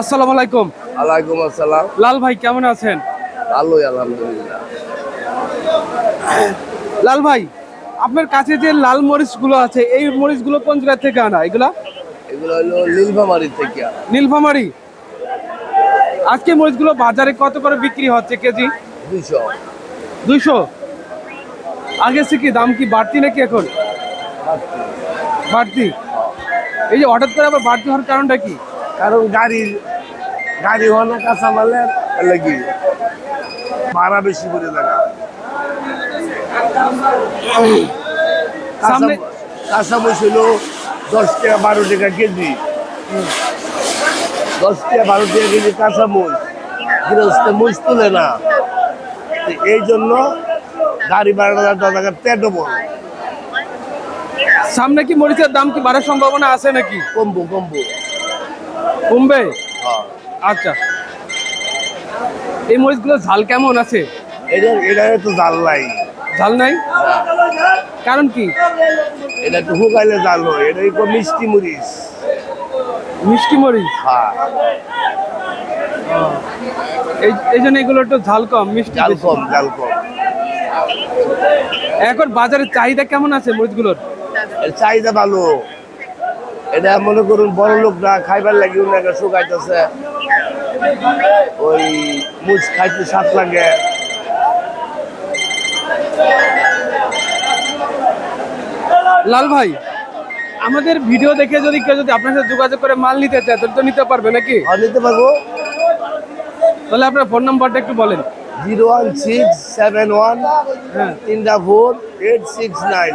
আসসালামু আলাইকুম। আলাইকুম আসসালাম। লাল ভাই কেমন আছেন? ভালোই আলহামদুলিল্লাহ। লাল ভাই আপনার কাছে যে লাল মরিচগুলো আছে এই মরিচগুলো কোন জায়গা থেকে আনা? এগুলা? এগুলো হলো নীলফামারি থেকে নীলফামারি? আজকে মরিচগুলো বাজারে কত করে বিক্রি হচ্ছে কেজি? দুশো দুইশো? আগে থেকে দাম কি বাড়তি নাকি এখন? বাড়তি। এই যে হঠাৎ করে আবার বাড়তি হওয়ার কারণটা কি? কারণ গাড়ি গাড়ি হয় না কাঁচা মালের লাগি। ভাড়া বেশি করে লাগা সামনে কাঁচা মরিচ হলো দশ টাকা বারো টাকা কেজি। দশ টাকা বারো টাকা কেজি কাঁচা মরিচ গৃহস্থ মরিচ তুলে না। এই জন্য গাড়ি ভাড়া দশ টাকা বড় সামনে কি মরিচের দাম কি বাড়ার সম্ভাবনা আছে নাকি? কমবো কমবো। কমবে হ্যাঁ। আচ্ছা। এই মরিচগুলো ঝাল কেমন আছে? এটা এটা একটু জাল নাই। ঝাল নাই? কারণ কি? এটা একটু শুকাইলে জাল হয়। এটা একটু মিষ্টি মরিচ। মিষ্টি মরিচ? হ্যাঁ। এই এই জন্য এগুলো একটু ঝাল কম মিষ্টি বেশি। কম জাল কম। এখন বাজারে চাহিদা কেমন আছে মরিচগুলোর? চাহিদা ভালো। এটা মনে করুন বড় লোক না খাইবার লাগে ওনাকে শুকাইতেছে ওই মুচ খাইতে স্বাদ লাগে। লাল ভাই আমাদের ভিডিও দেখে যদি কেউ যদি আপনার সাথে যোগাযোগ করে মাল নিতে চায় তাহলে তো নিতে পারবে নাকি? আর নিতে পারব। তাহলে আপনার ফোন নাম্বারটা একটু বলেন। Zero one six seven one হ্যাঁ। তিনটা ফোর এইট সিক্স নাইন।